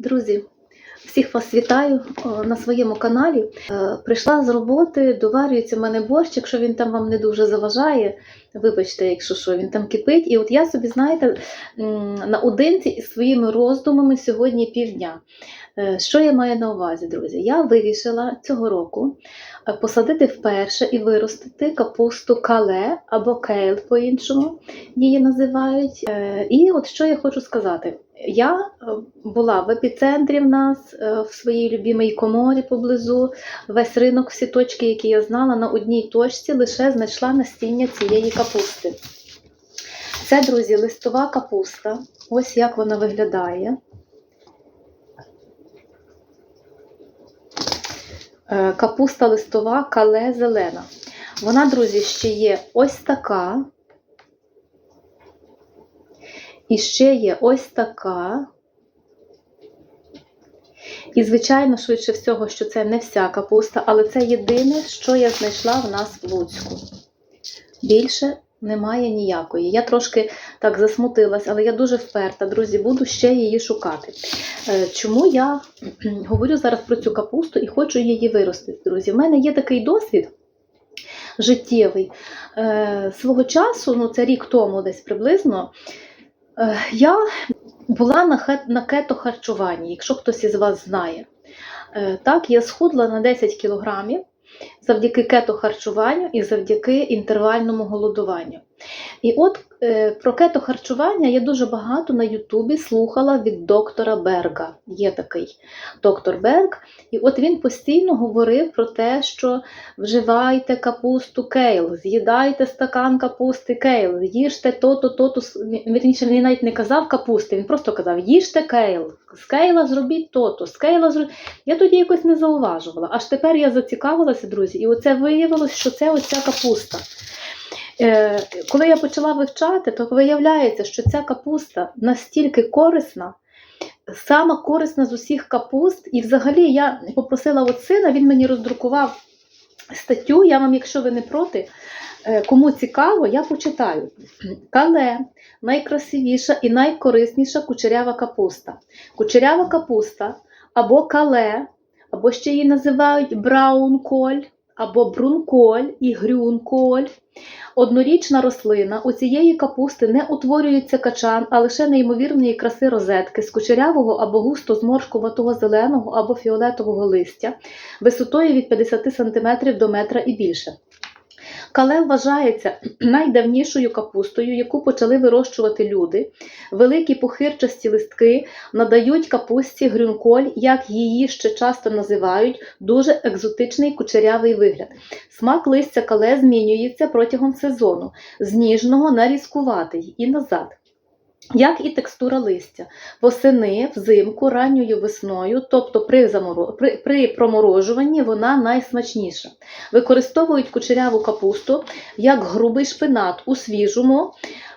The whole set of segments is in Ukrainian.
Друзі, всіх вас вітаю на своєму каналі. Е, Прийшла з роботи, доварюється в мене борщ, якщо він там вам не дуже заважає. Вибачте, якщо що, він там кипить. І от я собі, знаєте, наодинці із своїми роздумами сьогодні півдня. Е, Що я маю на увазі, друзі? Я вирішила цього року е, посадити вперше і виростити капусту кале або кейл по-іншому її називають. Е, І от що я хочу сказати. Я е, була в епіцентрі в нас е, в своїй любимій коморі поблизу. Весь ринок, всі точки, які я знала, на одній точці лише знайшла насіння цієї капусти. Це, друзі, листова капуста. Ось як вона виглядає. Е, Капуста листова, кале зелена. Вона, друзі, ще є ось така. І ще є ось така. І, звичайно, швидше всього, що це не вся капуста, але це єдине, що я знайшла в нас в Луцьку. Більше немає ніякої. Я трошки так засмутилась, але я дуже вперта, друзі, буду ще її шукати. Е, Чому я говорю зараз про цю капусту і хочу її виростити, друзі? В мене є такий досвід життєвий. Е, Свого часу, ну це рік тому десь приблизно, я була на кето-харчуванні, якщо хтось із вас знає. Е, Так, я схудла на 10 кілограмів завдяки кето-харчуванню і завдяки інтервальному голодуванню. І от е, про кето-харчування я дуже багато на Ютубі слухала від доктора Берга. Є такий доктор Берг. І от він постійно говорив про те, що вживайте капусту кейл, з'їдайте стакан капусти кейл, їжте то-то, то-то. Вірніше, він навіть не казав капусти, він просто казав, їжте кейл, з кейла зробіть то-то, з кейла зробіть. Я тоді якось не зауважувала. Аж тепер я зацікавилася, друзі, і оце виявилось, що це оця капуста. Е, коли я почала вивчати, то виявляється, що ця капуста настільки корисна, сама корисна з усіх капуст. І взагалі я попросила от сина, він мені роздрукував статтю. Я вам, якщо ви не проти, е, кому цікаво, я почитаю. Кале найкрасивіша і найкорисніша кучерява капуста. Кучерява капуста або кале, або ще її називають браунколь, або брунколь і грюнколь. Однорічна рослина у цієї капусти не утворюється качан, а лише неймовірної краси розетки з кучерявого або густо зморшкуватого зеленого або фіолетового листя, висотою від 50 см до метра і більше. Кале вважається найдавнішою капустою, яку почали вирощувати люди. Великі пухирчасті листки надають капусті грюнколь, як її ще часто називають, дуже екзотичний кучерявий вигляд. Смак листя кале змінюється протягом сезону з ніжного на різкуватий і назад. Як і текстура листя. Восени, взимку, ранньою весною, тобто при, заморо... при, при проморожуванні, вона найсмачніша. Використовують кучеряву капусту як грубий шпинат у свіжому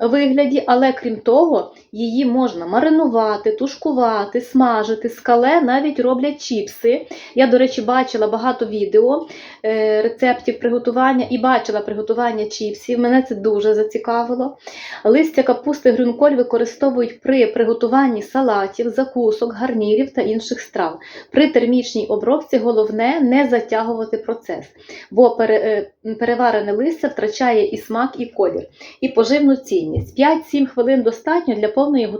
вигляді, але крім того, її можна маринувати, тушкувати, смажити, скале навіть роблять чіпси. Я, до речі, бачила багато відео е, рецептів приготування і бачила приготування чіпсів. Мене це дуже зацікавило. Листя капусти грюнколь використовують при приготуванні салатів, закусок, гарнірів та інших страв. При термічній обробці головне не затягувати процес, бо е, переварене листя втрачає і смак, і колір, і поживну цінність. 5-7 хвилин достатньо для повної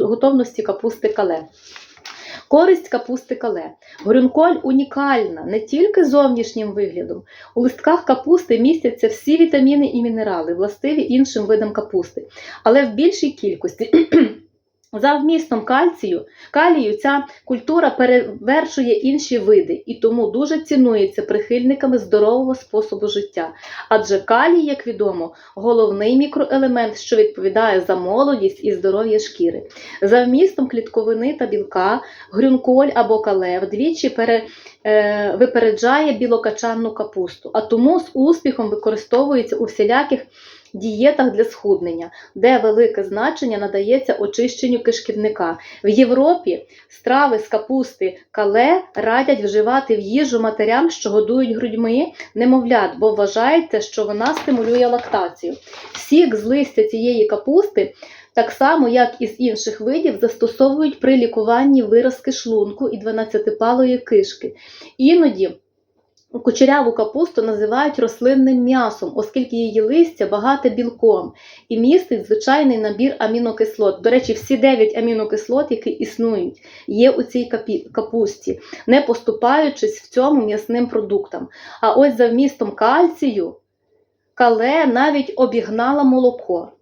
готовності, капусти кале. Користь капусти кале. Горюнколь унікальна не тільки зовнішнім виглядом. У листках капусти містяться всі вітаміни і мінерали, властиві іншим видам капусти, але в більшій кількості. За вмістом кальцію, калію ця культура перевершує інші види і тому дуже цінується прихильниками здорового способу життя. Адже калій, як відомо, головний мікроелемент, що відповідає за молодість і здоров'я шкіри. За вмістом клітковини та білка грюнколь або кале вдвічі пере, е, випереджає білокачанну капусту, а тому з успіхом використовується у всіляких дієтах для схуднення, де велике значення надається очищенню кишківника. В Європі страви з капусти кале радять вживати в їжу матерям, що годують грудьми немовлят, бо вважається, що вона стимулює лактацію. Сік з листя цієї капусти так само, як і з інших видів, застосовують при лікуванні виразки шлунку і 12-палої кишки. Іноді кучеряву капусту називають рослинним м'ясом, оскільки її листя багате білком і містить звичайний набір амінокислот. До речі, всі 9 амінокислот, які існують, є у цій капусті, не поступаючись в цьому м'ясним продуктам. А ось за вмістом кальцію кале навіть обігнала молоко.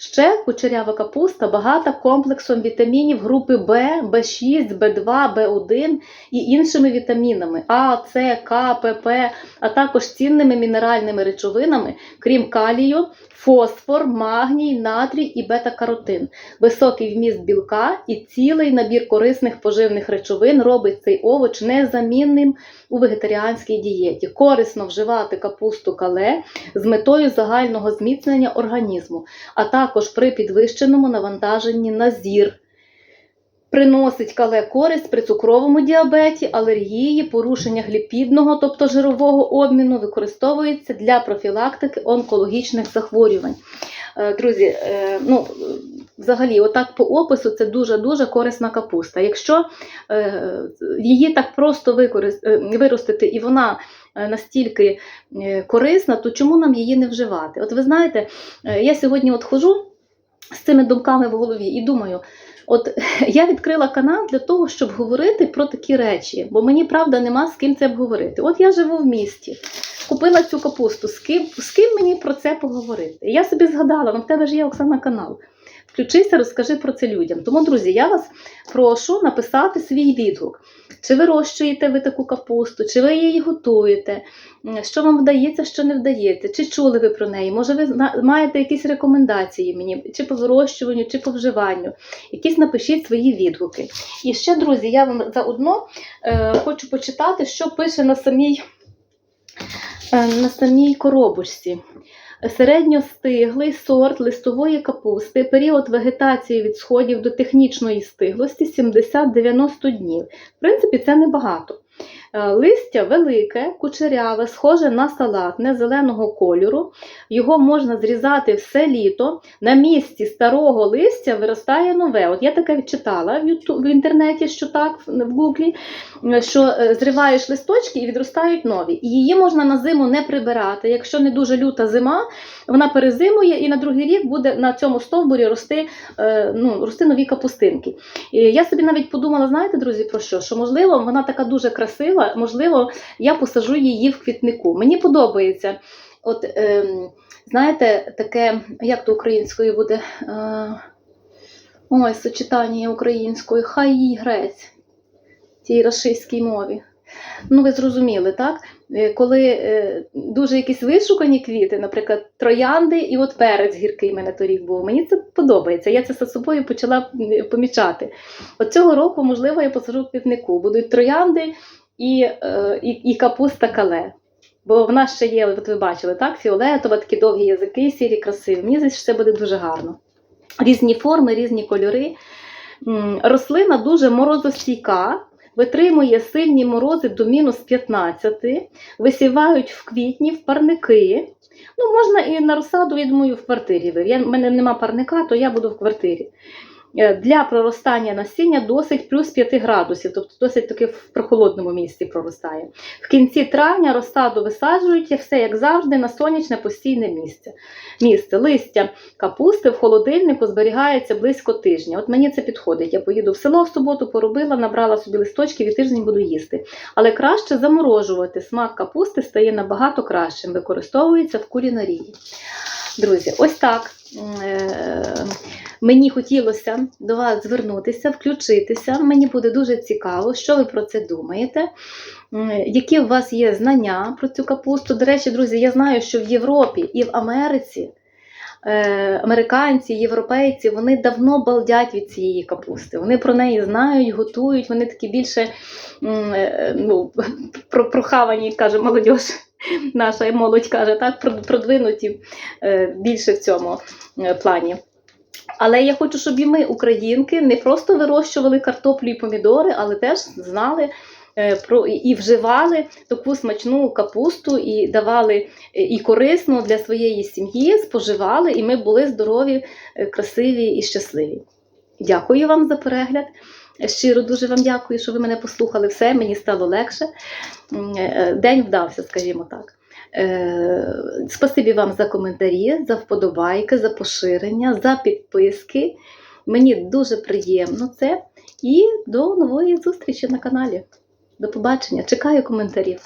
Ще кучерява капуста багата комплексом вітамінів групи В, В6, В2, В1 і іншими вітамінами А, С, К, ПП, а також цінними мінеральними речовинами, крім калію, фосфор, магній, натрій і бета-каротин. Високий вміст білка і цілий набір корисних поживних речовин робить цей овоч незамінним у вегетаріанській дієті. Корисно вживати капусту кале з метою загального зміцнення організму, а також при підвищеному навантаженні на зір. Приносить кале користь при цукровому діабеті, алергії, порушеннях ліпідного, тобто жирового обміну, використовується для профілактики онкологічних захворювань. Е, Друзі, е, ну, взагалі, отак по опису це дуже-дуже корисна капуста. Якщо е, її так просто е, виростити і вона е, настільки корисна, то чому нам її не вживати? От ви знаєте, я сьогодні от хожу з цими думками в голові і думаю, от я відкрила канал для того, щоб говорити про такі речі, бо мені правда нема з ким це обговорити. От я живу в місті, купила цю капусту, з ким, з ким мені про це поговорити? Я собі згадала, ну в тебе ж є Оксана канал. Включися, розкажи про це людям. Тому, друзі, я вас прошу написати свій відгук. Чи вирощуєте ви таку капусту, чи ви її готуєте, що вам вдається, що не вдається, чи чули ви про неї? Може, ви маєте якісь рекомендації мені, чи по вирощуванню, чи по вживанню. Якісь напишіть свої відгуки. І ще, друзі, я вам заодно е, хочу почитати, що пише на самій, е, на самій коробочці. Середньостиглий сорт листової капусти, період вегетації від сходів до технічної стиглості 70-90 днів. В принципі, це небагато. Е, Листя велике, кучеряве, схоже на салатне, зеленого кольору. Його можна зрізати все літо. На місці старого листя виростає нове. От я таке відчитала в, інтернеті, що так, в гуглі, що е, зриваєш листочки і відростають нові. І її можна на зиму не прибирати. Якщо не дуже люта зима, вона перезимує і на другий рік буде на цьому стовбурі рости, е, ну, рости нові капустинки. І я собі навіть подумала, знаєте, друзі, про що? Що можливо, вона така дуже красива, можливо, я посажу її в квітнику. Мені подобається. От, ем, знаєте, таке, як то українською буде? Е, ой, сочетання українською, хай їй грець тій рашистській мові. Ну, ви зрозуміли, так? Е, Коли е, дуже якісь вишукані квіти, наприклад, троянди, і от перець гіркий мене торік був. Мені це подобається. Я це за собою почала помічати. От цього року, можливо, я посажу в квітнику. Будуть троянди і, е, і, і капуста кале. Бо в нас ще є, от ви бачили, так, фіолетова, такі довгі язики, сірі, красиві. Мені здається, що буде дуже гарно. Різні форми, різні кольори. Рослина дуже морозостійка, витримує сильні морози до мінус 15, висівають в квітні в парники. Ну, можна і на розсаду, я думаю, в квартирі. В мене нема парника, то я буду в квартирі. Е, Для проростання насіння досить плюс 5 градусів, тобто досить таки в прохолодному місці проростає. В кінці травня розсаду висаджують, і все як завжди, на сонячне постійне місце. місце. Листя капусти в холодильнику зберігається близько тижня. От мені це підходить. Я поїду в село в суботу, поробила, набрала собі листочків і тиждень буду їсти. Але краще заморожувати. Смак капусти стає набагато кращим, використовується в кулінарії. Друзі, ось так. Мені хотілося до вас звернутися, включитися. Мені буде дуже цікаво, що ви про це думаєте, які у вас є знання про цю капусту. До речі, друзі, я знаю, що в Європі і в Америці е, американці, європейці, вони давно балдять від цієї капусти. Вони про неї знають, готують, вони такі більше е, ну, про- прохавані, каже молодь. Наша молодь каже, так, продвинуті е, більше в цьому плані. Але я хочу, щоб і ми, українки, не просто вирощували картоплю і помідори, але теж знали е, про і- вживали таку смачну капусту, і давали е, і корисну для своєї сім'ї, споживали, і ми були здорові, е, красиві і щасливі. Дякую вам за перегляд. Щиро дуже вам дякую, що ви мене послухали. Все, мені стало легше. День вдався, скажімо так. Е, Спасибі вам за коментарі, за вподобайки, за поширення, за підписки. Мені дуже приємно це. І до нової зустрічі на каналі. До побачення. Чекаю коментарів.